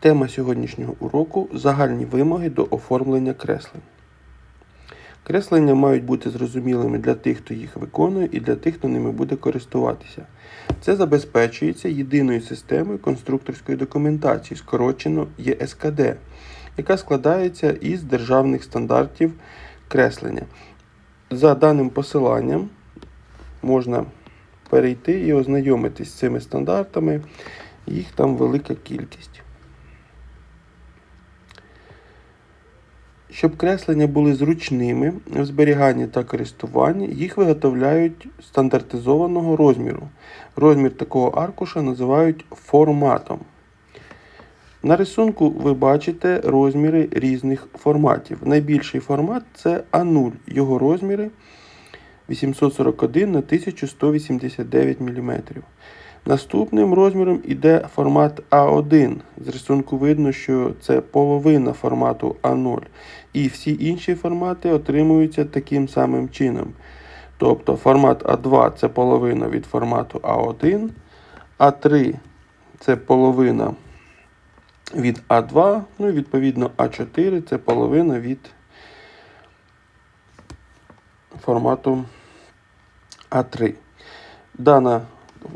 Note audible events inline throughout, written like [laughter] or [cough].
Тема сьогоднішнього уроку загальні вимоги до оформлення креслень. Креслення мають бути зрозумілими для тих, хто їх виконує, і для тих, хто ними буде користуватися. Це забезпечується єдиною системою конструкторської документації, скорочено ЄСКД, яка складається із державних стандартів креслення. За даним посиланням можна перейти і ознайомитись з цими стандартами. Їх там велика кількість. Щоб креслення були зручними в зберіганні та користуванні, їх виготовляють стандартизованого розміру. Розмір такого аркуша називають форматом. На рисунку ви бачите розміри різних форматів. Найбільший формат це А0. Його розміри 841 на 1189 мм. Наступним розміром іде формат А1. З рисунку видно, що це половина формату А0. І всі інші формати отримуються таким самим чином. Тобто формат А2 це половина від формату А1, А3 це половина від А2, ну і відповідно А4 це половина від формату А3. Дана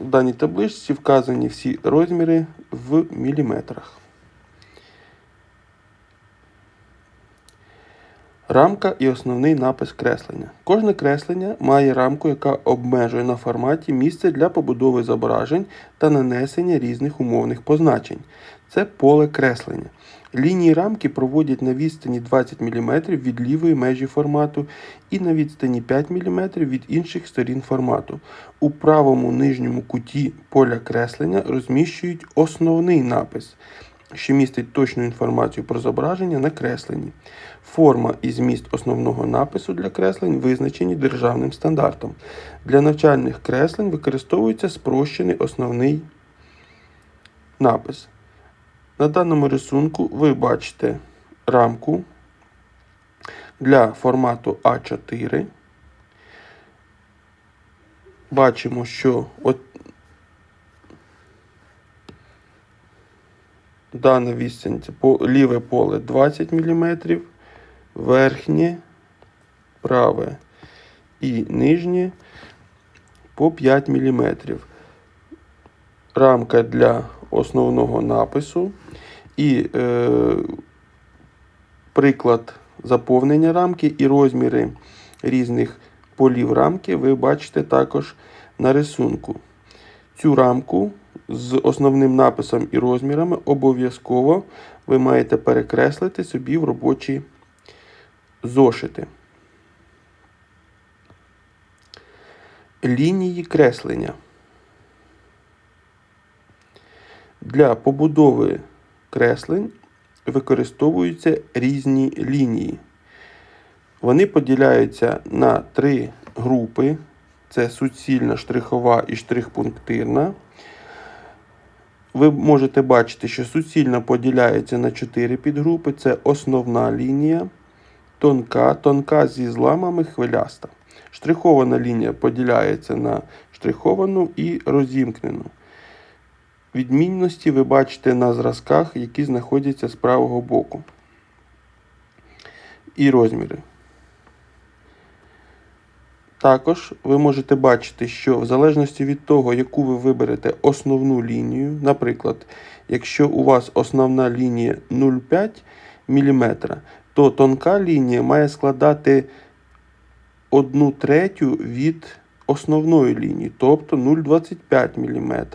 в даній табличці вказані всі розміри в міліметрах. Рамка і основний напис креслення. Кожне креслення має рамку, яка обмежує на форматі місце для побудови зображень та нанесення різних умовних позначень. Це поле креслення. Лінії рамки проводять на відстані 20 мм від лівої межі формату і на відстані 5 мм від інших сторін формату. У правому нижньому куті поля креслення розміщують основний напис, що містить точну інформацію про зображення на кресленні. Форма і зміст основного напису для креслень визначені державним стандартом. Для навчальних креслень використовується спрощений основний напис. На даному рисунку ви бачите рамку для формату А4. Бачимо, що от дана відстань ліве поле 20 мм, верхнє, праве і нижнє по 5 мм. Рамка для основного напису і е, приклад заповнення рамки і розміри різних полів рамки ви бачите також на рисунку. Цю рамку з основним написом і розмірами обов'язково ви маєте перекреслити собі в робочі зошити. Лінії креслення. Для побудови креслень використовуються різні лінії. Вони поділяються на три групи: це суцільна, штрихова і штрихпунктирна. Ви можете бачити, що суцільна поділяється на 4 підгрупи: це основна лінія, тонка, тонка зі зламами хвиляста. Штрихована лінія поділяється на штриховану і розімкнену. Відмінності ви бачите на зразках, які знаходяться з правого боку. І розміри. Також ви можете бачити, що в залежності від того, яку ви виберете основну лінію, наприклад, якщо у вас основна лінія 0,5 мм, то тонка лінія має складати 1 третю від основної лінії, тобто 0,25 мм.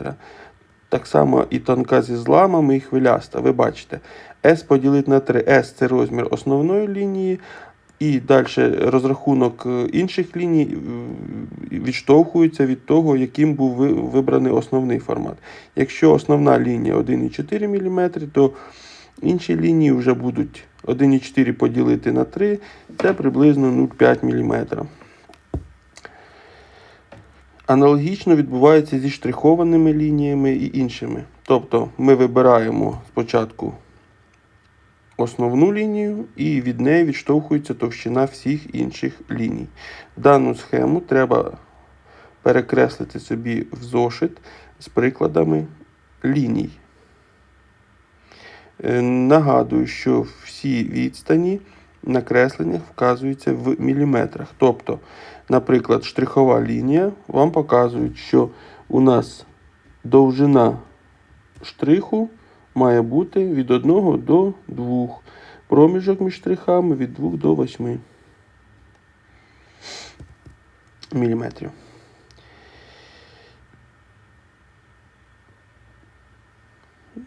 Так само і тонка зі зламами, і хвиляста. Ви бачите, S поділити на 3. S це розмір основної лінії. І далі розрахунок е, інших ліній відштовхується від того, яким був вибраний основний формат. Якщо основна лінія 1,4 мм, то інші лінії вже будуть 1,4 поділити на 3, це приблизно 0,5 мм. Аналогічно відбувається зі штрихованими лініями і іншими. Тобто ми вибираємо спочатку основну лінію і від неї відштовхується товщина всіх інших ліній. Дану схему треба перекреслити собі в зошит з прикладами ліній. Е, Нагадую, що всі відстані на кресленнях вказуються в міліметрах. Тобто, наприклад, штрихова лінія вам показує, що у нас довжина штриху має бути від 1 до 2. Проміжок між штрихами від 2 до 8 міліметрів.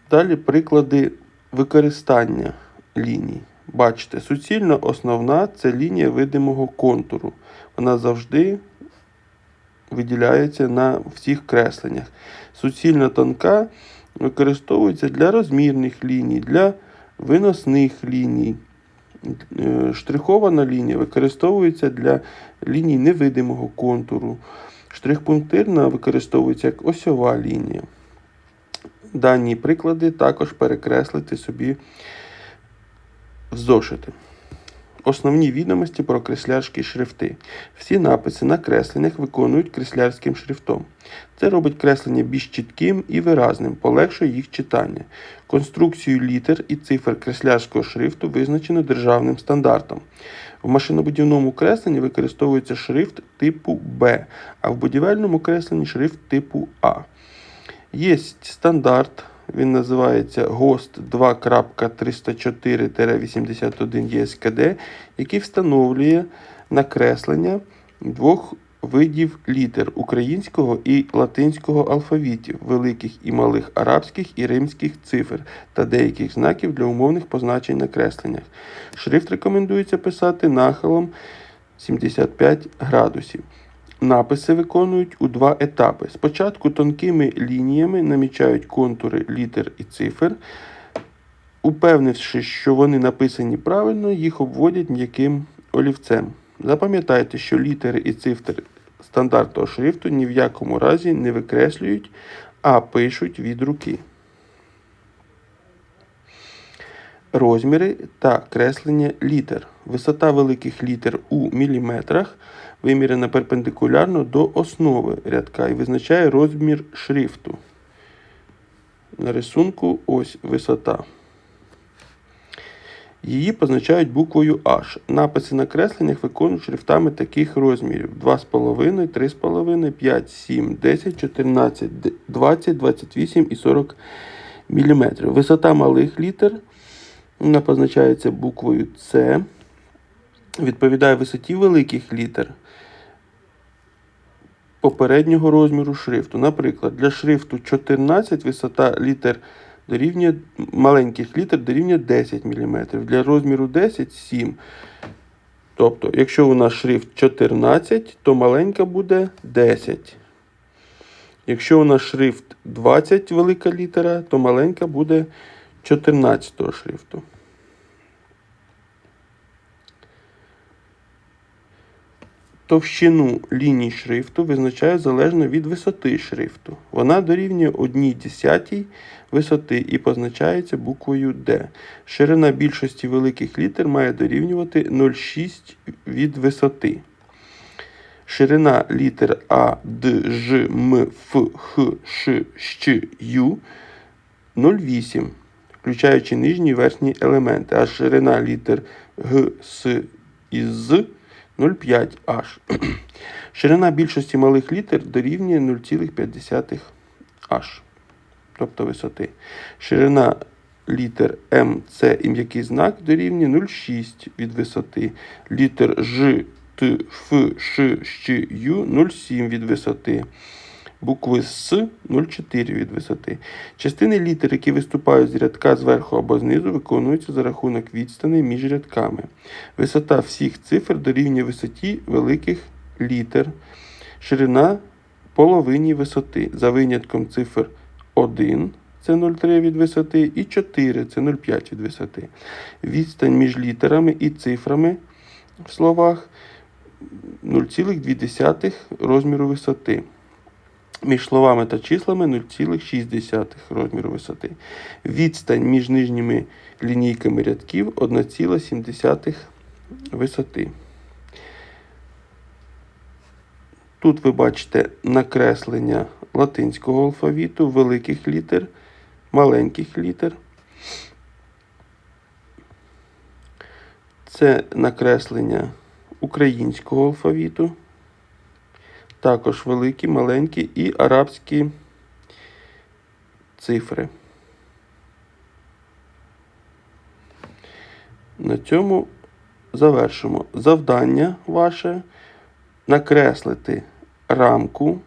Далі приклади використання ліній. Бачите, суцільна основна це лінія видимого контуру. Вона завжди виділяється на всіх кресленнях. Суцільна тонка використовується для розмірних ліній, для виносних ліній. Е, Штрихована лінія використовується для ліній невидимого контуру. Штрих-пунктирна використовується як осьова лінія. Дані приклади також перекреслити собі зошити. Основні відомості про креслярські шрифти. Всі написи на кресленнях виконують креслярським шрифтом. Це робить креслення більш чітким і виразним, полегшує їх читання. Конструкцію літер і цифр креслярського шрифту визначено державним стандартом. В машинобудівному кресленні використовується шрифт типу Б, а в будівельному кресленні шрифт типу А. Є стандарт, він називається ГОСТ 2.304-81 ЄСКД, який встановлює накреслення двох видів літер українського і латинського алфавітів, великих і малих арабських і римських цифр та деяких знаків для умовних позначень на кресленнях. Шрифт рекомендується писати нахилом 75 градусів. Написи виконують у два етапи. Спочатку тонкими лініями намічають контури літер і цифр. Упевнившись, що вони написані правильно, їх обводять м'яким олівцем. Запам'ятайте, що літери і цифри стандартного шрифту ні в якому разі не викреслюють, а пишуть від руки. Розміри та креслення літер. Висота великих літер у міліметрах вимірена перпендикулярно до основи рядка і визначає розмір шрифту. На рисунку ось висота. Її позначають буквою H. Написи на кресленнях виконують шрифтами таких розмірів: 2,5, 3,5, 5, 7, 10, 14, 20, 28 і 40 мм. Висота малих літер позначається буквою С. Відповідає висоті великих літер попереднього розміру шрифту. Наприклад, для шрифту 14 висота літер дорівнює маленьких літер дорівнює 10 мм. Для розміру 10 7. Тобто, якщо у нас шрифт 14, то маленька буде 10. Якщо у нас шрифт 20 велика літера, то маленька буде 14 шрифту. Товщину ліній шрифту визначає залежно від висоти шрифту. Вона дорівнює 1 десятій висоти і позначається буквою D. Ширина більшості великих літер має дорівнювати 0,6 від висоти. Ширина літер А, Д, Ж, М, Ф, Х, Ш, Щ, Ю 0,8, включаючи нижні і верхні елементи, а ширина літер Г, С і З 0,5H. [clears throat] Ширина більшості малих літер дорівнює 0,5H, тобто висоти. Ширина літер М, С і м'який знак дорівнює 0,6 від висоти. Літер Ж, Т, Ф, Ш, Щ, Ю 0,7 від висоти. Букви С 0,4 від висоти. Частини літер, які виступають з рядка зверху або знизу, виконуються за рахунок відстані між рядками. Висота всіх цифр дорівнює висоті великих літер. Ширина половині висоти. За винятком цифр 1 це 0,3 від висоти, і 4 це 0,5 від висоти. Відстань між літерами і цифрами в словах 0,2 розміру висоти між словами та числами 0,6 розміру висоти. Відстань між нижніми лінійками рядків 1,7 висоти. Тут ви бачите накреслення латинського алфавіту, великих літер, маленьких літер. Це накреслення українського алфавіту також великі, маленькі і арабські цифри. На цьому завершимо. Завдання ваше накреслити рамку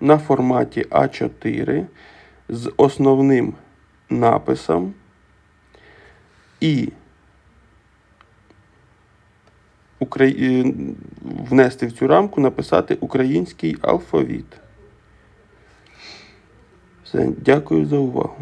на форматі А4 з основним написом і украї- е, внести в цю рамку, написати український алфавіт. Все, дякую за увагу.